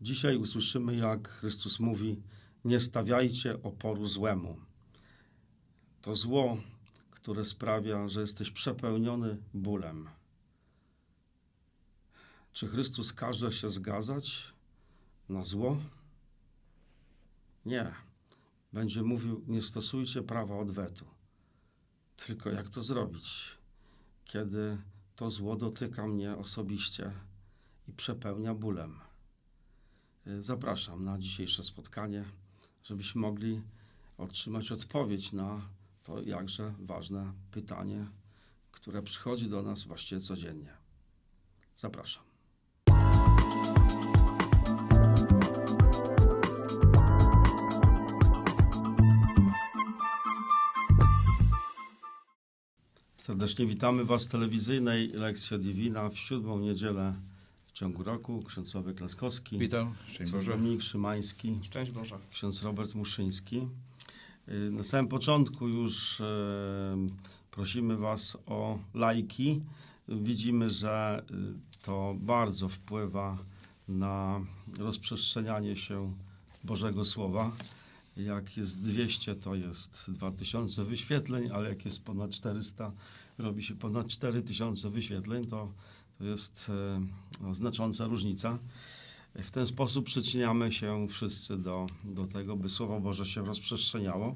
Dzisiaj usłyszymy, jak Chrystus mówi: Nie stawiajcie oporu złemu. To zło, które sprawia, że jesteś przepełniony bólem. Czy Chrystus każe się zgadzać na zło? Nie. Będzie mówił: Nie stosujcie prawa odwetu. Tylko jak to zrobić, kiedy to zło dotyka mnie osobiście i przepełnia bólem? Zapraszam na dzisiejsze spotkanie, żebyśmy mogli otrzymać odpowiedź na to jakże ważne pytanie, które przychodzi do nas właściwie codziennie. Zapraszam. Serdecznie witamy Was w telewizyjnej Lekcja Divina w siódmą niedzielę ciągu roku. Ksiądz Sławek Laskowski, Witam, szczęść ksiądz Boże. Dominik Szymański, Szczęść Boże. ksiądz Robert Muszyński. Y, Na samym początku już e, prosimy Was o lajki. Widzimy, że y, to bardzo wpływa na rozprzestrzenianie się Bożego Słowa. Jak jest 200, to jest 2000 wyświetleń, ale jak jest ponad 400, robi się ponad 4000 wyświetleń, to, to jest e, znacząca różnica. W ten sposób przyczyniamy się wszyscy do, do tego, by Słowo Boże się rozprzestrzeniało.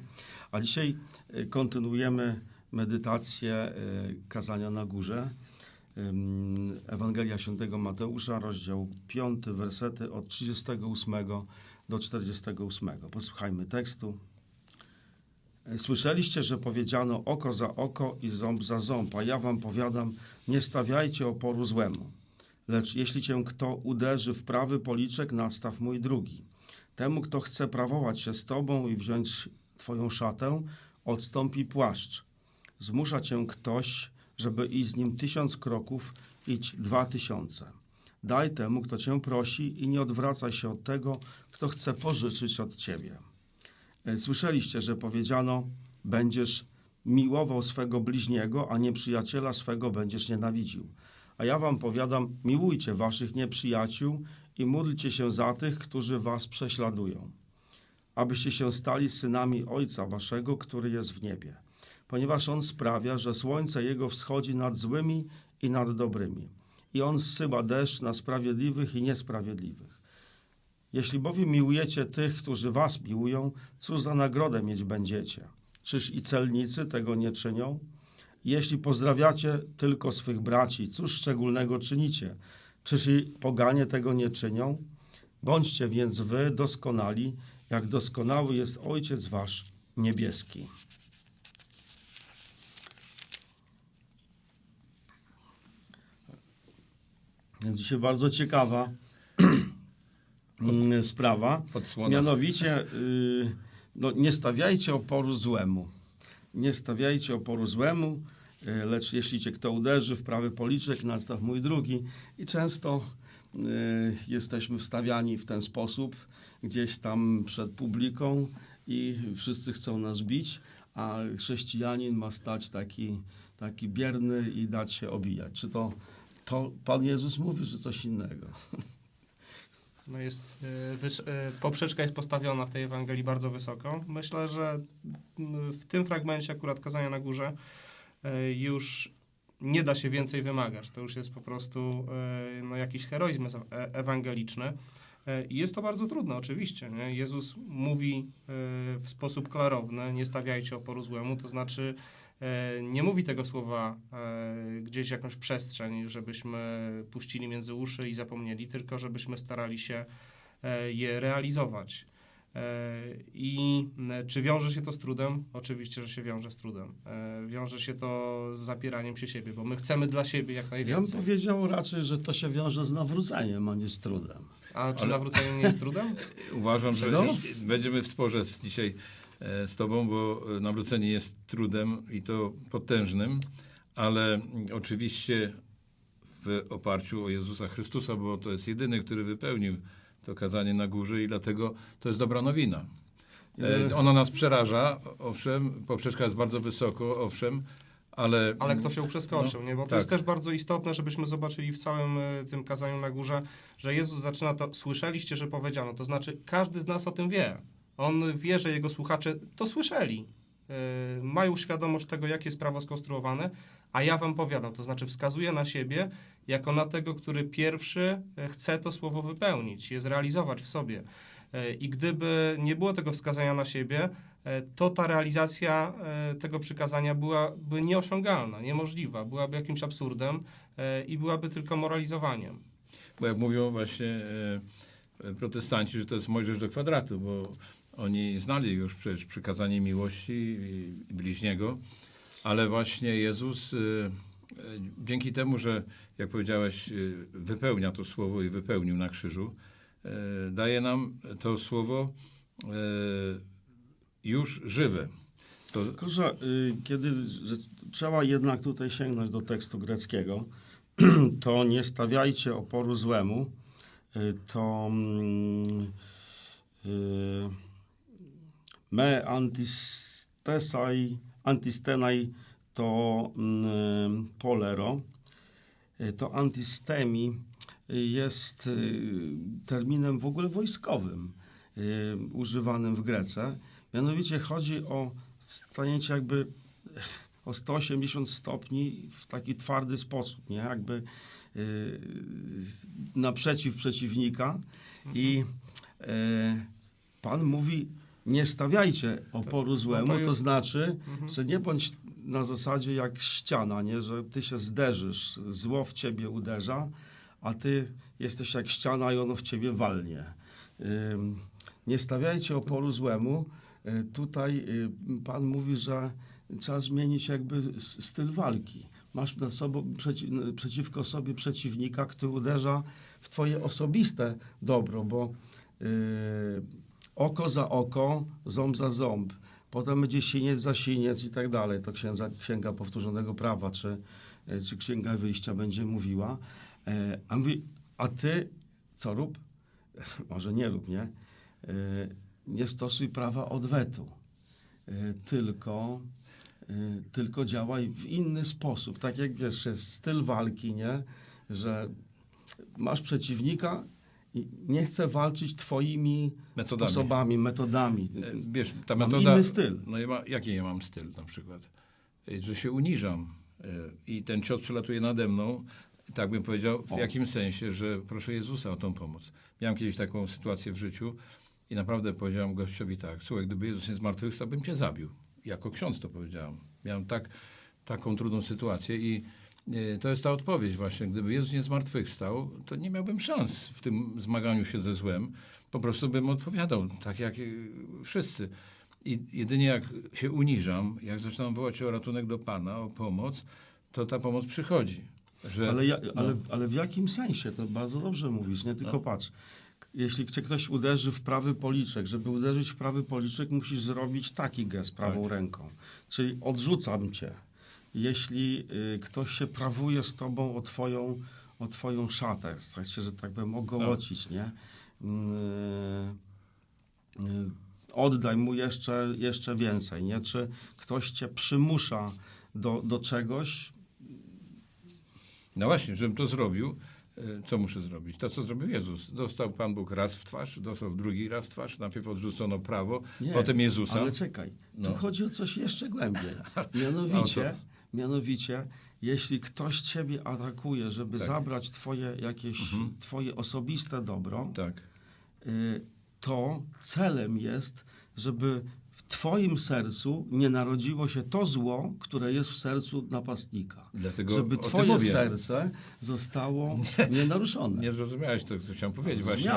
A dzisiaj e, kontynuujemy medytację e, kazania na górze. Ewangelia Świętego Mateusza, rozdział 5, wersety od 38 do 48. Posłuchajmy tekstu. Słyszeliście, że powiedziano oko za oko i ząb za ząb, a ja wam powiadam, nie stawiajcie oporu złemu. Lecz jeśli cię kto uderzy w prawy policzek, nastaw mój drugi. Temu, kto chce prawować się z tobą i wziąć twoją szatę, odstąpi płaszcz. Zmusza cię ktoś, żeby iść z nim tysiąc kroków, idź dwa tysiące. Daj temu, kto cię prosi i nie odwracaj się od tego, kto chce pożyczyć od ciebie. E, Słyszeliście, że powiedziano, będziesz miłował swego bliźniego, a nieprzyjaciela swego będziesz nienawidził. A ja wam powiadam, miłujcie waszych nieprzyjaciół i módlcie się za tych, którzy was prześladują, abyście się stali synami Ojca waszego, który jest w niebie. Ponieważ On sprawia, że słońce Jego wschodzi nad złymi i nad dobrymi. I On zsyła deszcz na sprawiedliwych i niesprawiedliwych. Jeśli bowiem miłujecie tych, którzy was miłują, cóż za nagrodę mieć będziecie? Czyż i celnicy tego nie czynią? Jeśli pozdrawiacie tylko swych braci, cóż szczególnego czynicie? Czyż i poganie tego nie czynią? Bądźcie więc wy doskonali, jak doskonały jest Ojciec wasz niebieski. Więc dzisiaj bardzo ciekawa mm, sprawa. Podsłona. Mianowicie, y, no, nie stawiajcie oporu złemu. Nie stawiajcie oporu złemu, y, lecz jeśli cię kto uderzy w prawy policzek, nastaw mój drugi. I często y, jesteśmy wstawiani w ten sposób, gdzieś tam przed publiką i wszyscy chcą nas bić, a chrześcijanin ma stać taki, taki bierny i dać się obijać. Czy to, to Pan Jezus mówi, czy coś innego? No jest, e, e, poprzeczka jest postawiona w tej Ewangelii bardzo wysoko. Myślę, że w tym fragmencie akurat kazania na górze e, już nie da się więcej wymagać. To już jest po prostu no, jakiś heroizm ewangeliczny. E, I jest to bardzo trudne, oczywiście. Nie? Jezus mówi e, w sposób klarowny, nie stawiajcie oporu złemu, to znaczy e, nie mówi tego słowa gdzieś jakąś przestrzeń, żebyśmy puścili między uszy i zapomnieli, tylko żebyśmy starali się je realizować. I czy wiąże się to z trudem? Oczywiście, że się wiąże z trudem. Wiąże się to z zapieraniem się siebie, bo my chcemy dla siebie jak Ja bym najwięcej. powiedział raczej, że to się wiąże z nawróceniem, a nie z trudem. A czy Ale- nawrócenie nie jest trudem? Uważam, że Przecież- będziemy w sporze z dzisiaj e, z Tobą, bo e, nawrócenie jest trudem i to potężnym, ale mm, oczywiście w oparciu o Jezusa Chrystusa, bo to jest jedyny, który wypełnił to kazanie na górze i dlatego to jest dobra nowina. E, Ona nas przeraża, owszem, poprzeczka jest bardzo wysoko, owszem, ale... Ale kto się przeskoczył, No, nie? Bo to tak. jest też bardzo istotne, żebyśmy zobaczyli w całym e, tym kazaniu na górze, że Jezus zaczyna to, słyszeliście, że powiedziano. To znaczy, każdy z nas o tym wie. On wie, że jego słuchacze to słyszeli. E, Mają świadomość tego, jak jest prawo skonstruowane, a ja wam powiadam. To znaczy, wskazuje na siebie jako na tego, który pierwszy e, chce to słowo wypełnić, je zrealizować w sobie. I gdyby nie było tego wskazania na siebie, to ta realizacja e, tego przykazania byłaby nieosiągalna, niemożliwa, byłaby jakimś absurdem e, i byłaby tylko moralizowaniem. Bo jak mówią właśnie e, e, protestanci, że to jest Mojżesz do kwadratu, bo oni znali już przecież przykazanie miłości i bliźniego, ale właśnie Jezus e, e, dzięki temu, że jak powiedziałeś, e, wypełnia to słowo i wypełnił na krzyżu, e, daje nam to słowo e, już żywe. To, że y, kiedy trzeba jednak tutaj sięgnąć do tekstu greckiego, to nie stawiajcie oporu złemu, y, to mm, y, me antistesai, antistenai to mm, polero, to antistemi jest terminem w ogóle wojskowym używanym w Grece. Mianowicie chodzi o staniecie jakby o 180 stopni w taki twardy sposób, nie? Jakby y, naprzeciw przeciwnika i y, Pan mówi nie stawiajcie oporu złemu, to, no jest- znaczy, Mhm. że nie bądź na zasadzie jak ściana, nie? że ty się zderzysz, zło w ciebie uderza, a ty jesteś jak ściana i ono w ciebie walnie. Ym, Nie stawiajcie oporu złemu. Y, Tutaj y, Pan mówi, że trzeba zmienić jakby styl walki. Masz nad sobą, przeci, przeciwko sobie przeciwnika, który uderza w twoje osobiste dobro, bo y, oko za oko, ząb za ząb. Potem będzie siniec za siniec i tak dalej. To księga, księga powtórzonego prawa, czy, y, czy księga wyjścia będzie mówiła. E, A mówi, a ty co rób? Może nie rób, nie? E, Nie stosuj prawa odwetu, E, tylko, e, tylko działaj w inny sposób. Tak jak wiesz, jest styl walki, nie? Że masz przeciwnika i nie chce walczyć twoimi metodami. sposobami, metodami. E, Wiesz, ta Mam metoda... inny styl. No ja ma, jaki ja mam styl na przykład? Że się uniżam i ten cios przelatuje nade mną, tak bym powiedział, w O. jakim sensie, że proszę Jezusa o tą pomoc. Miałem kiedyś taką sytuację w życiu i naprawdę powiedziałem gościowi tak, słuchaj, gdyby Jezus nie zmartwychwstał, bym cię zabił. Jako ksiądz to powiedziałem. Miałem tak, taką trudną sytuację i e, to jest ta odpowiedź właśnie. Gdyby Jezus nie zmartwychwstał, to nie miałbym szans w tym zmaganiu się ze złem. Po prostu bym odpowiadał, tak jak e, wszyscy. I jedynie jak się uniżam, jak zaczynam wołać o ratunek do Pana, o pomoc, to ta pomoc przychodzi. Że, Ale, ja, no. ale, ale w jakim sensie? To bardzo dobrze mówisz, nie? Tylko No. patrz. Jeśli cię ktoś uderzy w prawy policzek, żeby uderzyć w prawy policzek, musisz zrobić taki gest prawą Tak. ręką. Czyli odrzucam cię. Jeśli y, ktoś się prawuje z tobą o twoją, o twoją szatę, w sensie, że tak bym ogołocić, nie? Y, y, oddaj mu jeszcze, jeszcze więcej, nie? Czy ktoś cię przymusza do, do czegoś, No właśnie, żebym to zrobił, co muszę zrobić? To, co zrobił Jezus. Dostał Pan Bóg raz w twarz, dostał drugi raz w twarz, najpierw odrzucono prawo, Nie, potem Jezusa. Ale czekaj, No. tu chodzi o coś jeszcze głębiej. Mianowicie, mianowicie, jeśli ktoś ciebie atakuje, żeby Tak. zabrać twoje jakieś, Mhm. twoje osobiste dobro, Tak. y, to celem jest, żeby twoim sercu nie narodziło się to zło, które jest w sercu napastnika. Dlatego żeby twoje serce zostało nienaruszone. Nie zrozumiałeś to, co chciałem powiedzieć. Właśnie.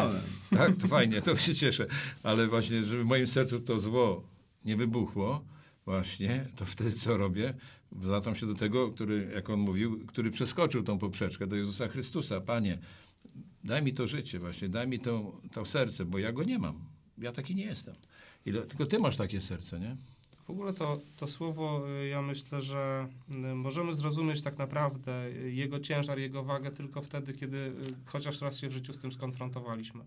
Tak, to fajnie, to się cieszę. Ale właśnie, żeby w moim sercu to zło nie wybuchło, właśnie, to wtedy co robię? Zwracam się do tego, który, jak on mówił, który przeskoczył tą poprzeczkę do Jezusa Chrystusa. Panie, daj mi to życie właśnie, daj mi to, to serce, bo ja go nie mam. Ja taki nie jestem. Ile, tylko ty masz takie serce, nie? W ogóle to, to słowo, y, ja myślę, że y, możemy zrozumieć tak naprawdę y, jego ciężar, jego wagę tylko wtedy, kiedy chociaż raz się w życiu z tym skonfrontowaliśmy.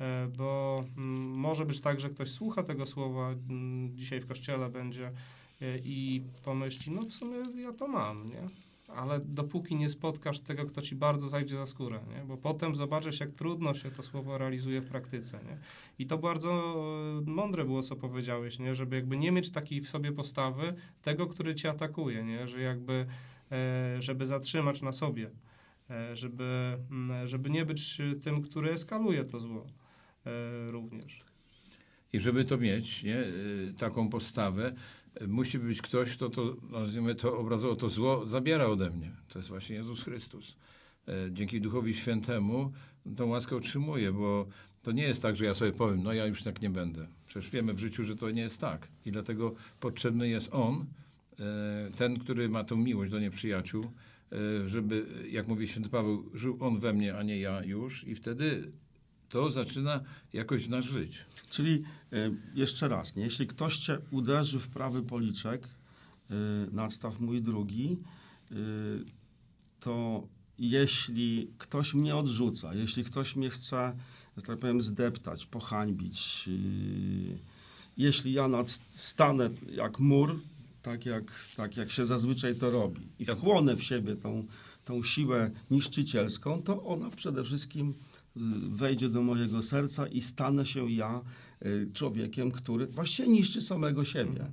E, Bo mm, może być tak, że ktoś słucha tego słowa, mm, dzisiaj w kościele będzie i pomyśli, no w sumie ja to mam, nie? Ale dopóki nie spotkasz tego, kto ci bardzo zajdzie za skórę, nie? Bo potem zobaczysz, jak trudno się to słowo realizuje w praktyce, nie? I to bardzo e, mądre było, co powiedziałeś, nie? Żeby jakby nie mieć takiej w sobie postawy tego, który cię atakuje, nie? Że jakby, e, żeby zatrzymać na sobie, e, żeby, żeby nie być tym, który eskaluje to zło również. I żeby to mieć, nie, taką postawę, musi być ktoś, kto to, nazwijmy to obrazowo, to zło zabiera ode mnie. To jest właśnie Jezus Chrystus. E, Dzięki Duchowi Świętemu tą łaskę otrzymuję, bo to nie jest tak, że ja sobie powiem, no ja już tak nie będę. Przecież wiemy w życiu, że to nie jest tak. I dlatego potrzebny jest On, e, ten, który ma tą miłość do nieprzyjaciół, e, żeby, jak mówi święty Paweł, żył On we mnie, a nie ja już i wtedy to zaczyna jakoś nas żyć. Czyli y, jeszcze raz, nie? jeśli ktoś cię uderzy w prawy policzek, y, nadstaw mój drugi, y, to jeśli ktoś mnie odrzuca, jeśli ktoś mnie chce, że tak powiem, zdeptać, pohańbić, jeśli ja nadstanę jak mur, tak jak, tak jak się zazwyczaj to robi, i wchłonę w siebie tą, tą siłę niszczycielską, to ona przede wszystkim wejdzie do mojego serca i stanę się ja y, człowiekiem, który właściwie niszczy samego siebie.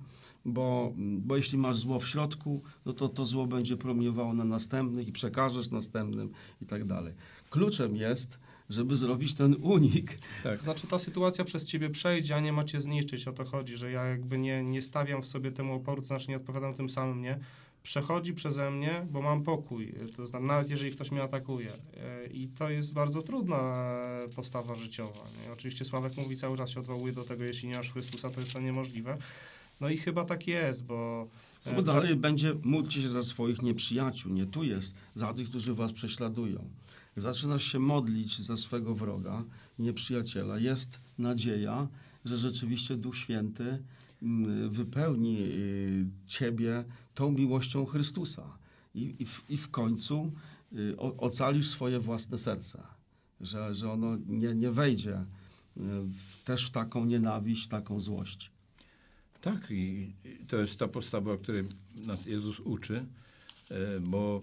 Bo, bo jeśli masz zło w środku, no to to zło będzie promieniowało na następnych i przekażesz następnym i tak dalej. Kluczem jest, żeby zrobić ten unik. Tak. Znaczy ta sytuacja przez ciebie przejdzie, a nie ma cię zniszczyć. O to chodzi, że ja jakby nie, nie stawiam w sobie temu oporu, to znaczy nie odpowiadam tym samym, nie? Przechodzi przeze mnie, bo mam pokój. To znaczy, nawet jeżeli ktoś mnie atakuje. E, I to jest bardzo trudna postawa życiowa. Nie? Oczywiście Sławek mówi cały czas się odwołuje do tego, jeśli nie masz Chrystusa, to jest to niemożliwe. No i chyba tak jest, bo... e, Bo dalej będzie módlcie się za swoich nieprzyjaciół. Nie tu jest, za tych, którzy was prześladują. Zaczynasz się modlić za swego wroga, nieprzyjaciela, jest nadzieja, że rzeczywiście Duch Święty wypełni y, ciebie tą miłością Chrystusa. I, i, w, i w końcu y, ocalisz swoje własne serce. Że, że ono nie, nie wejdzie y, w, też w taką nienawiść, taką złość. Tak, i to jest ta postawa, której nas Jezus uczy, e, bo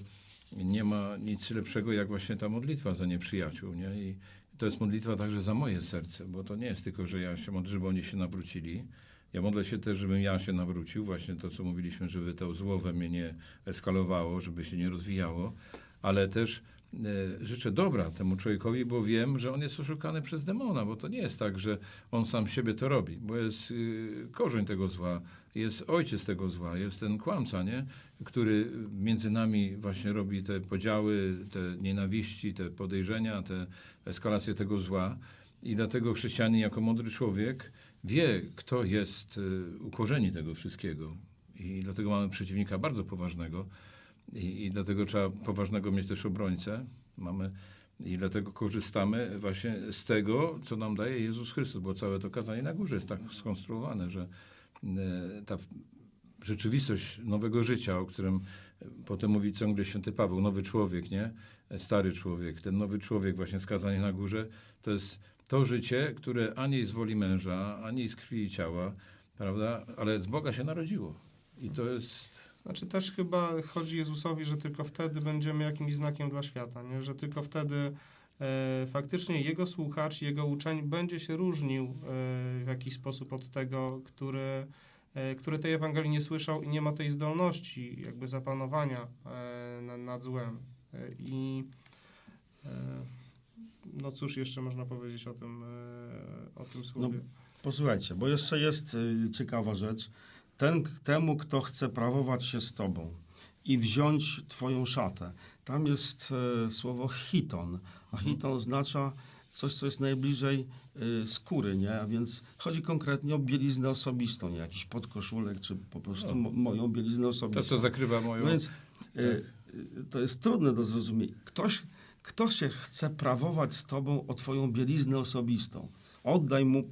nie ma nic lepszego jak właśnie ta modlitwa za nieprzyjaciół. Nie? I to jest modlitwa także za moje serce, bo to nie jest tylko, że ja się modlę, żeby oni się nawrócili. Ja modlę się też, żebym ja się nawrócił, właśnie to, co mówiliśmy, żeby to zło we mnie nie eskalowało, żeby się nie rozwijało, ale też e, życzę dobra temu człowiekowi, bo wiem, że on jest oszukany przez demona, bo to nie jest tak, że on sam siebie to robi, bo jest y, korzeń tego zła, jest ojciec tego zła, jest ten kłamca, nie? który między nami właśnie robi te podziały, te nienawiści, te podejrzenia, te eskalacje tego zła. I dlatego chrześcijanin jako mądry człowiek wie, kto jest y, u korzeni tego wszystkiego. I dlatego mamy przeciwnika bardzo poważnego. I, I dlatego trzeba poważnego mieć też obrońcę. Mamy i dlatego korzystamy właśnie z tego, co nam daje Jezus Chrystus, bo całe to kazanie na górze jest tak skonstruowane, że e, ta rzeczywistość nowego życia, o którym potem mówi ciągle święty Paweł, nowy człowiek, nie? Stary człowiek, ten nowy człowiek właśnie skazany na górze, to jest to życie, które ani z woli męża, ani z krwi i ciała, prawda, ale z Boga się narodziło. I to jest Znaczy też chyba chodzi Jezusowi, że tylko wtedy będziemy jakimś znakiem dla świata, nie? że tylko wtedy e, faktycznie Jego słuchacz, Jego uczeń będzie się różnił e, w jakiś sposób od tego, który, który tej Ewangelii nie słyszał i nie ma tej zdolności jakby zapanowania e, na, nad złem. E, I e, no cóż jeszcze można powiedzieć o tym, e, o tym słowie. Posłuchajcie, bo jeszcze jest y, ciekawa rzecz. Ten, temu, kto chce prawować się z tobą i wziąć twoją szatę. Tam jest e, słowo hiton, a hiton oznacza coś, co jest najbliżej y, skóry, nie? A więc chodzi konkretnie o bieliznę osobistą, nie jakiś podkoszulek, czy po prostu mo, moją bieliznę to, osobistą. co zakrywa moją... No więc y, y, to jest trudne do zrozumienia. Ktoś, kto się chce prawować z tobą o twoją bieliznę osobistą, oddaj mu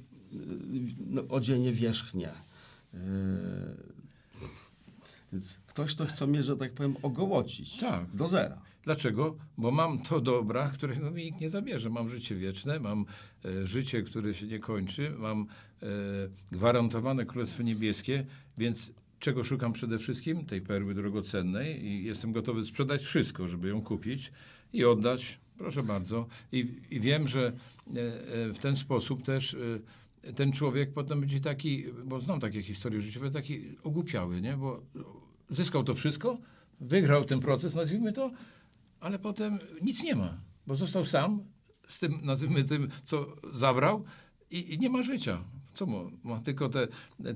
no, odzienie wierzchnie. Więc ktoś, kto chce mnie, że tak powiem, ogołocić Tak. do zera. Dlaczego? Bo mam to dobra, którego mi nikt nie zabierze. Mam życie wieczne, mam e, życie, które się nie kończy, mam e, gwarantowane Królestwo Niebieskie, więc czego szukam przede wszystkim? Tej perły drogocennej i jestem gotowy sprzedać wszystko, żeby ją kupić i oddać, proszę bardzo. I, i wiem, że e, e, w ten sposób też e, ten człowiek potem będzie taki, bo znam takie historie życiowe, taki ogłupiały, nie? Bo zyskał to wszystko, wygrał ten proces, nazwijmy to, ale potem nic nie ma, bo został sam z tym, nazwijmy tym, co zabrał i, i nie ma życia. Co ma? Ma tylko te,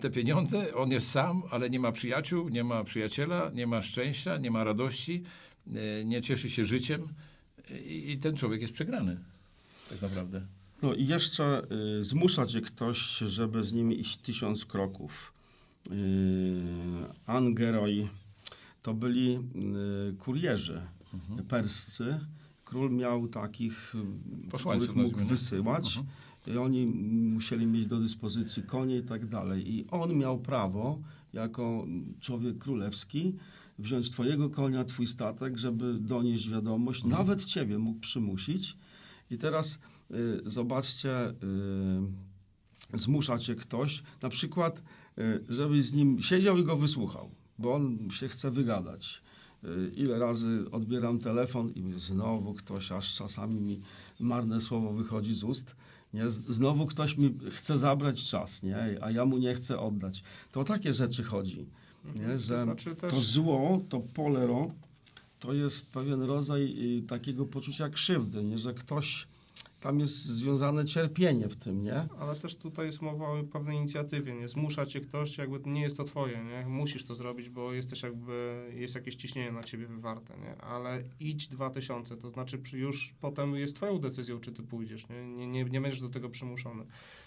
te pieniądze, on jest sam, ale nie ma przyjaciół, nie ma przyjaciela, nie ma szczęścia, nie ma radości, e, nie cieszy się życiem i, i ten człowiek jest przegrany. Tak naprawdę. No i jeszcze y, zmusza cię ktoś, żeby z nim iść tysiąc kroków. Y, to byli y, kurierzy perscy. Król miał takich, Posłańców których mógł wysyłać. I oni musieli mieć do dyspozycji konie i tak dalej. I on miał prawo, jako człowiek królewski, wziąć twojego konia, twój statek, żeby donieść wiadomość. Nawet ciebie mógł przymusić. I teraz y, zobaczcie, y, zmusza cię ktoś, na przykład, y, żebyś z nim siedział i go wysłuchał, bo on się chce wygadać. Y, Ile razy odbieram telefon i znowu ktoś, aż czasami mi marne słowo wychodzi z ust. Nie? Znowu ktoś mi chce zabrać czas, nie? a ja mu nie chcę oddać. To o takie rzeczy chodzi. Nie? Że To znaczy też... to zło, to polero, to jest pewien rodzaj y, takiego poczucia krzywdy, nie? że ktoś, tam jest związane cierpienie w tym, nie? Ale też tutaj jest mowa o pewnej inicjatywie, nie? Zmusza cię ktoś, jakby nie jest to twoje, nie? Musisz to zrobić, bo jesteś jakby, jest jakieś ciśnienie na ciebie wywarte, nie? Ale idź 2000, to znaczy już potem jest twoją decyzją, czy ty pójdziesz, nie? Nie, nie, nie będziesz do tego przymuszony.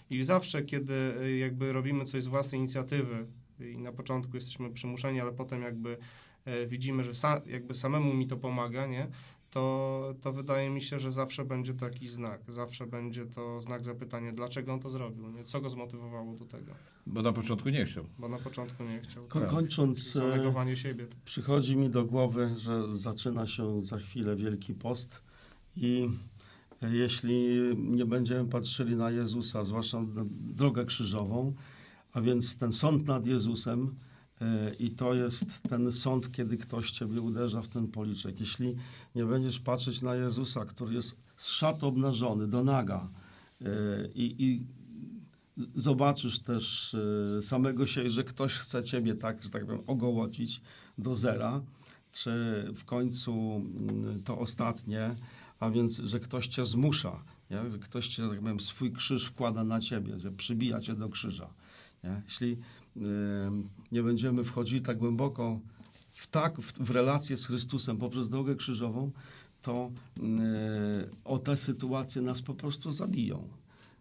I zawsze, kiedy y, jakby robimy coś z własnej inicjatywy i na początku jesteśmy przymuszeni, ale potem jakby e, widzimy, że sa, jakby samemu mi to pomaga, nie? To, to wydaje mi się, że zawsze będzie to jakiś znak. Zawsze będzie to znak zapytania, dlaczego on to zrobił, nie? co go zmotywowało do tego. Bo na początku nie chciał. Bo na początku nie chciał. Ko- Tak. kończąc, e, Zanegowanie siebie. przychodzi mi do głowy, że zaczyna się za chwilę Wielki Post i e, jeśli nie będziemy patrzyli na Jezusa, zwłaszcza na drogę krzyżową, a więc ten sąd nad Jezusem e, i to jest ten sąd, kiedy ktoś ciebie uderza w ten policzek. Jeśli nie będziesz patrzeć na Jezusa, który jest z szat obnażony do naga e, i, i zobaczysz też e, samego siebie, że ktoś chce ciebie tak, że tak powiem, ogołocić do zera, czy w końcu mm, to ostatnie, a więc, że ktoś cię zmusza, nie? że ktoś cię, tak powiem, swój krzyż wkłada na ciebie, że przybija cię do krzyża. Nie? Jeśli y, nie będziemy wchodzili tak głęboko w, tak, w, w relację z Chrystusem poprzez drogę krzyżową, to y, o te sytuacje nas po prostu zabiją.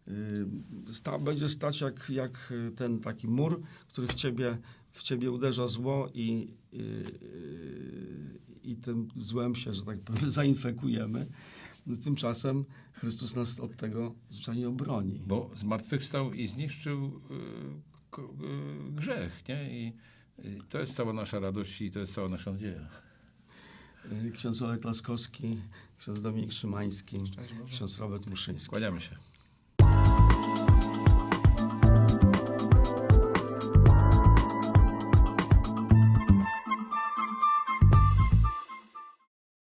Y, Sta, będzie stać jak, jak ten taki mur, który w ciebie, w ciebie uderza zło i, y, i tym złem się, że tak powiem, zainfekujemy. Tymczasem Chrystus nas od tego zwyczajnie obroni. Bo zmartwychwstał i zniszczył y, y, grzech, nie? I, I to jest cała nasza radość i to jest cała nasza nadzieja. Y, Ksiądz Olek Laskowski, ksiądz Dominik Szymański, ksiądz Robert Muszyński. Kłaniamy się.